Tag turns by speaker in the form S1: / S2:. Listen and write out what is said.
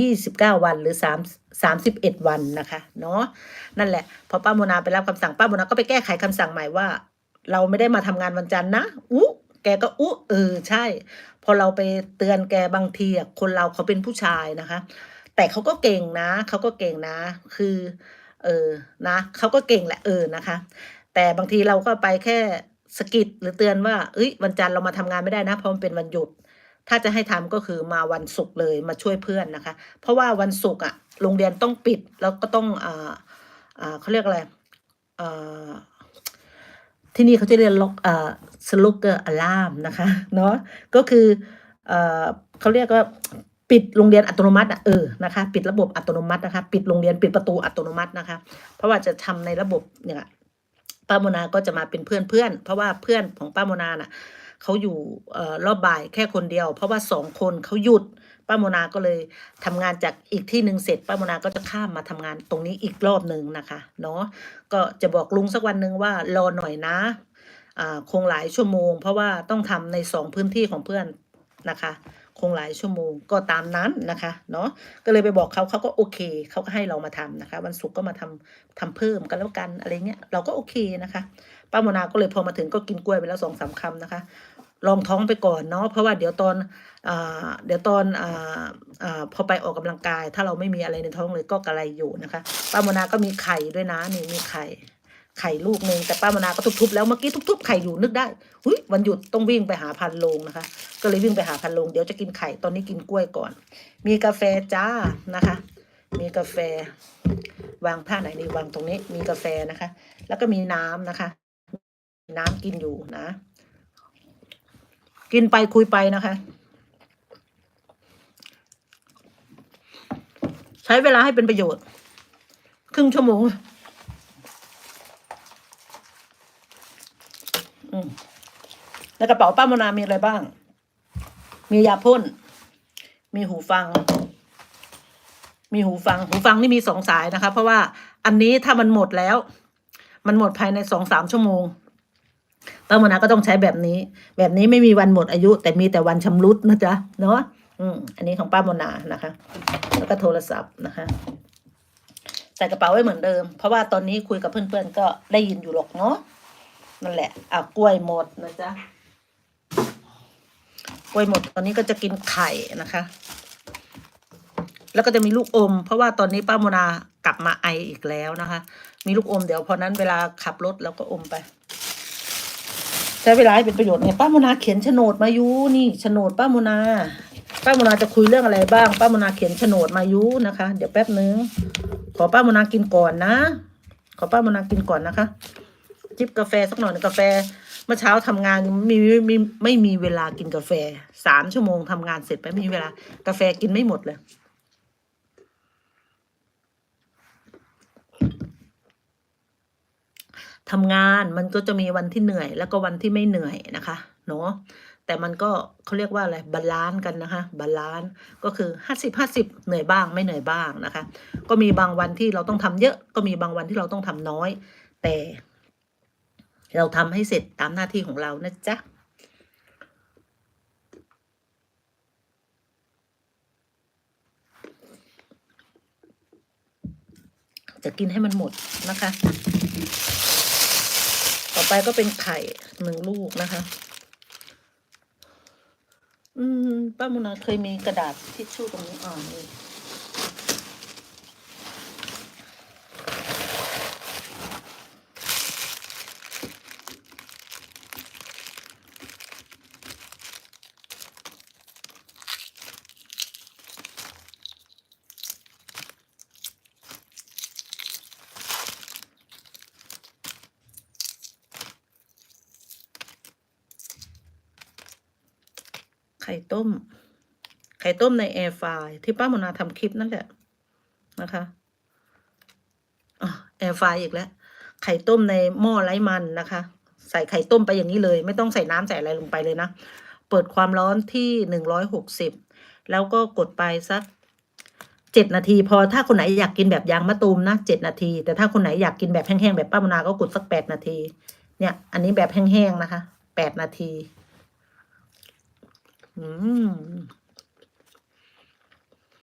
S1: ยี่สิบเก้าวันหรือสามสามสิบเอ็ดวันนะคะ เนาะนั่นแหละ พอป้าโมนาไปรับคำสั่งป้าโมนาก็ไปแก้ไขคำสั่งใหม่ว่า เราไม่ได้มาทำงานวันจันทร์นะอู้แกก็อู้เออใช่ พอเราไปเตือนแกบางทีคนเราเขาเป็นผู้ชายนะคะ แต่เขาก็เก่งนะเขาก็เก่งนะ คือ เออนะเขาก็เก่งแหละเออนะคะ แต่บางทีเราก็ไปแค่สกิดหรือเตือนว่าเอ้ยวันจันทร์เรามาทำงานไม่ได้นะเพราะมันเป็นวันหยุด ถ้าจะให้ทำก็คือมาวันศุกร์เลยมาช่วยเพื่อนนะคะ เพราะว่าวันศุกร์อะโรงเรียนต้องปิดแล้วก็ต้องอ่าอ่าเขาเรียกอะไรอ่าที่นี่เขาจะเรียนล็อกอ่าสลุกเกอร์อะลามนะคะเนาะก็คือเอ่อเขาเรียกว่าปิดโรงเรียนอัตโนมัติอะเออนะคะปิดระบบอัตโนมัตินะคะ ปิดโรงเรียนปิดประตูอัตโนมัตินะคะ เพราะว่าจะทำในระบบเนี่ยป้าโมนาก็จะมาเป็นเพื่อนเพื่อนเพราะว่าเพื่อนของป้าโมนาน่ะ เขาอยู่รอบบ่ายแค่คนเดียว เพราะว่าสองคนเขาหยุดป้าโมนาก็เลยทำงานจากอีกที่หนึ่งเสร็จป้าโมนาก็จะข้ามมาทำงานตรงนี้อีกรอบหนึ่งนะคะเนาะก็จะบอกลุงสักวันหนึ่งว่ารอหน่อยนะคงหลายชั่วโมง เพราะว่าต้องทำในสองพื้นที่ของเพื่อนนะคะ คงหลายชั่วโมงก็ตามนั้นนะคะเนาะก็เลยไปบอกเขาเขาก็โอเคเขาก็ให้เรามาทำนะคะ วันศุกร์ก็มาทำทำเพิ่มกันแล้วกันอะไรเงี้ยเราก็โอเคนะคะป้าโมนาก็เลยพอมาถึงก็กินกล้วยไปแล้วสองสามคำนะคะ ลองท้องไปก่อนเนาะเพราะว่าเดี๋ยวตอนอเดี๋ยวตอนออพอไปออกกำลังกาย ถ้าเราไม่มีอะไรในท้องเลยก็กระไรอยู่นะคะป้ามนาก็มีไข่ด้วยนะนี่มีไข่ไข่ลูกหนึ่งแต่ป้ามนาก็ทุบๆแล้วเมื่อกี้ทุบๆไข่อยู่นึกได้หุยวันหยุดต้องวิ่งไปหาพันโลงนะคะ ก็เลยวิ่งไปหาพันโลงเดี๋ยวจะกินไข่ตอนนี้กินกล้วยก่อน มีกาแฟจ้านะคะ มีกาแฟ วางท่าไหนดีวางตรงนี้ มีกาแฟนะคะ แล้วก็มีน้ำนะคะ น้ำกินอยู่นะ กินไปคุยไปนะคะ ใช้เวลาให้เป็นประโยชน์ ครึ่งชั่วโมงมในกระเป๋าป้ามนามีอะไรบ้าง มียาพ่น มีหูฟัง มีหูฟัง หูฟังนี่มีสองสายนะคะ เพราะว่าอันนี้ถ้ามันหมดแล้ว มันหมดภายในสองสามชั่วโมง ป้าโมนาก็ต้องใช้แบบนี้ แบบนี้ไม่มีวันหมดอายุ แต่มีแต่วันชำรุดนะจ๊ะเนาะอืมอันนี้ของป้าโมนานะคะ แล้วก็โทรศัพท์นะคะใส่กระเป๋าไว้เหมือนเดิม เพราะว่าตอนนี้คุยกับเพื่อนๆก็ได้ยินอยู่หรอกเนาะนั่นแหละอะกล้วยหมดนะจ๊ะกล้วยหมดตอนนี้ก็จะกินไข่นะคะ แล้วก็จะมีลูกอม เพราะว่าตอนนี้ป้าโมนากลับมาไออีกแล้วนะคะ มีลูกอมเดี๋ยวพอนั้นเวลาขับรถเราก็อมไป ใช้เวลาให้เป็นประโยชน์ไงป้าโมนาเขียนโฉนดมายูนี่โฉนดป้าโมนาป้าโมนาจะคุยเรื่องอะไรบ้าง ป้าโมนาเขียนโฉนดมายูนะคะ เดี๋ยวแป๊บนึงขอป้าโมนากินก่อนนะ ขอป้าโมนากินก่อนนะคะ จิบกาแฟสักหน่อยกาแฟเมื่อเช้าทำงานมีมีไม่มีเวลากินกาแฟสามชั่วโมงทำงานเสร็จไปไม่มีเวลา กาแฟกินไม่หมดเลย ทำงานมันก็จะมีวันที่เหนื่อย แล้วก็วันที่ไม่เหนื่อยนะคะเนาะแต่มันก็เขาเรียกว่าอะไรบาลานซ์กันนะคะบาลานซ์ก็คือห้าสิบห้าสิบเหนื่อยบ้างไม่เหนื่อยบ้างนะคะ ก็มีบางวันที่เราต้องทำเยอะ ก็มีบางวันที่เราต้องทำน้อย แต่ เราทำให้เสร็จตามหน้าที่ของเรานะจ๊ะจะกินให้มันหมดนะคะ อไปก็เป็นไข่หนึ่งลูกนะคะ อืม ป้ามุนาเคยมีกระดาษทิชชู่ตรงนี้อ่านี่ ไข่ต้ม ไข่ต้มในแอร์ไฟล์ที่ป้ามนาทำคลิปนั่นแหละนะคะแอร์ไฟล์อีกแล้ว ไข่ต้มในหม้อไร้มันนะคะ ใส่ไข่ต้มไปอย่างนี้เลย ไม่ต้องใส่น้ำใส่อะไรลงไปเลยนะ เปิดความร้อนที่หนึ่งร้อยหกสิบแล้วก็กดไปสักเจ็ดนาที พอถ้าคนไหนอยากกินแบบยางมะตูมนะเจ็ดนาที แต่ถ้าคนไหนอยากกินแบบแห้งๆแบบป้ามนาก็กดสักแปดนาที เนี่ย อันนี้แบบแห้งๆนะคะแปดนาที อืม